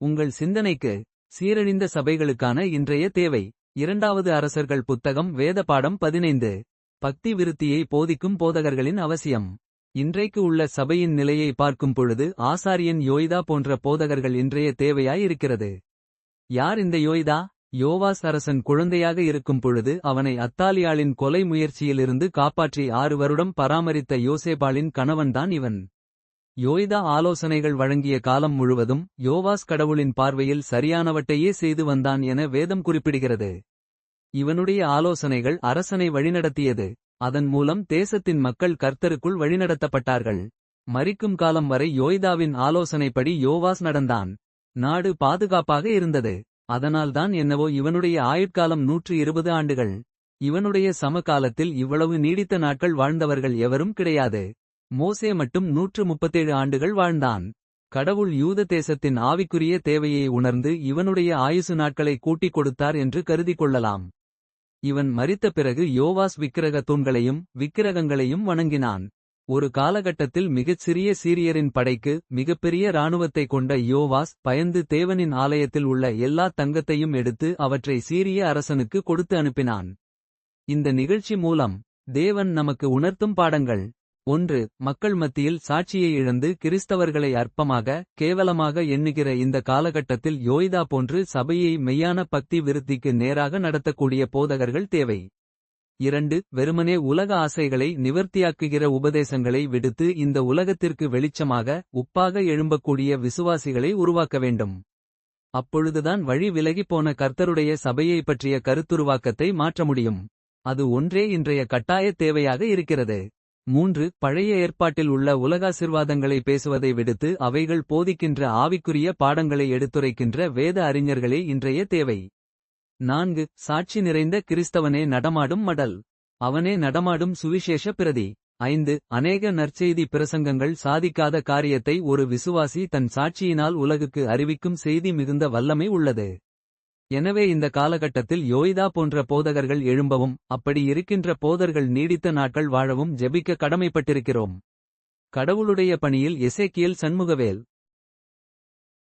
உங்கள் சிந்தனைக்கு சீரழிந்த சபைகளுக்கான இன்றைய தேவை. இரண்டாவது அரசர்கள் புத்தகம் வேத பாடம் பதினைந்து. பக்தி விருத்தியை போதிக்கும் போதகர்களின் அவசியம். இன்றைக்கு உள்ள சபையின் நிலையை பார்க்கும் பொழுது ஆசாரியன் யோய்தா போன்ற போதகர்கள் இன்றைய தேவையாயிருக்கிறது. யார் இந்த யோய்தா? யோவாஸ் அரசன் குழந்தையாக இருக்கும் பொழுது அவனை அத்தாலியாளின் கொலை முயற்சியிலிருந்து காப்பாற்றி ஆறு வருடம் பராமரித்த யோசேபாளின் கணவன்தான் இவன். யோய்தா ஆலோசனைகள் வழங்கிய காலம் முழுவதும் யோவாஸ் கடவுளின் பார்வையில் சரியானவற்றையே செய்து வந்தான் என வேதம் குறிப்பிடுகிறது. இவனுடைய ஆலோசனைகள் அரசனை வழிநடத்தியது. அதன் மூலம் தேசத்தின் மக்கள் கர்த்தருக்குள் வழிநடத்தப்பட்டார்கள். மறிக்கும் காலம் வரை யோய்தாவின் ஆலோசனைப்படி யோவாஸ் நடந்தான். நாடு பாதுகாப்பாக இருந்தது. அதனால்தான் என்னவோ இவனுடைய ஆயுட்காலம் நூற்று இருபது ஆண்டுகள். இவனுடைய சமகாலத்தில் இவ்வளவு நீடித்த நாட்கள் வாழ்ந்தவர்கள் எவரும் கிடையாது. மோசே மட்டும் நூற்று முப்பத்தேழு ஆண்டுகள் வாழ்ந்தான். கடவுள் யூத தேசத்தின் ஆவிக்குரிய தேவையை உணர்ந்து இவனுடைய ஆயுசு நாட்களை கூட்டிக் கொடுத்தார் என்று கருதி கொள்ளலாம். இவன் மறித்த பிறகு யோவாஸ் விக்கிரக தூண்களையும் விக்கிரகங்களையும் வணங்கினான். ஒரு காலகட்டத்தில் மிகச் சிறிய சீரியரின் படைக்கு மிகப்பெரிய இராணுவத்தை கொண்ட யோவாஸ் பயந்து தேவனின் ஆலயத்தில் உள்ள எல்லா தங்கத்தையும் எடுத்து அவற்றை சீரிய அரசனுக்கு கொடுத்து அனுப்பினான். இந்த நிகழ்ச்சி மூலம் தேவன் நமக்கு உணர்த்தும் பாடங்கள். ஒன்று மக்கள் மத்தியில் சாட்சியை இழந்து கிறிஸ்தவர்களை அற்பமாக கேவலமாக எண்ணுகிற இந்த காலகட்டத்தில் யோய்தா போன்று சபையை மெய்யான பக்தி விருத்திக்கு நேராக நடத்தக்கூடிய போதகர்கள் தேவை. இரண்டு வெறுமனே உலக ஆசைகளை நிவர்த்தியாக்குகிற உபதேசங்களை விடுத்து இந்த உலகத்திற்கு வெளிச்சமாக உப்பாக எழும்பக்கூடிய விசுவாசிகளை உருவாக்க வேண்டும். அப்பொழுதுதான் வழி விலகிப்போன கர்த்தருடைய சபையை பற்றிய கருத்துருவாக்கத்தை மாற்ற முடியும். அது ஒன்றே இன்றைய கட்டாயத் தேவையாக இருக்கிறது. மூன்று பழைய ஏற்பாட்டில் உள்ள உலகாசிர்வாதங்களை பேசுவதை விடுத்து அவைகள் போதிக்கின்ற ஆவிக்குரிய பாடங்களை எடுத்துரைக்கின்ற வேத அறிஞர்களே இன்றைய தேவை. நான்கு சாட்சி நிறைந்த கிறிஸ்தவனே நடமாடும் மடல். அவனே நடமாடும் சுவிசேஷ பிரதி. ஐந்து அநேக நற்செய்தி பிரசங்கங்கள் சாதிக்காத காரியத்தை ஒரு விசுவாசி தன் சாட்சியினால் உலகுக்கு அறிவிக்கும் செய்தி மிகுந்த வல்லமை உள்ளது. எனவே இந்த காலகட்டத்தில் யோய்தா போன்ற போதகர்கள் எழும்பவும் அப்படி இருக்கின்ற போதர்கள் நீடித்த நாட்கள் வாழவும் ஜெபிக்க கடமைப்பட்டிருக்கிறோம். கடவுளுடைய பணியில் எசேக்கியல் சண்முகவேல்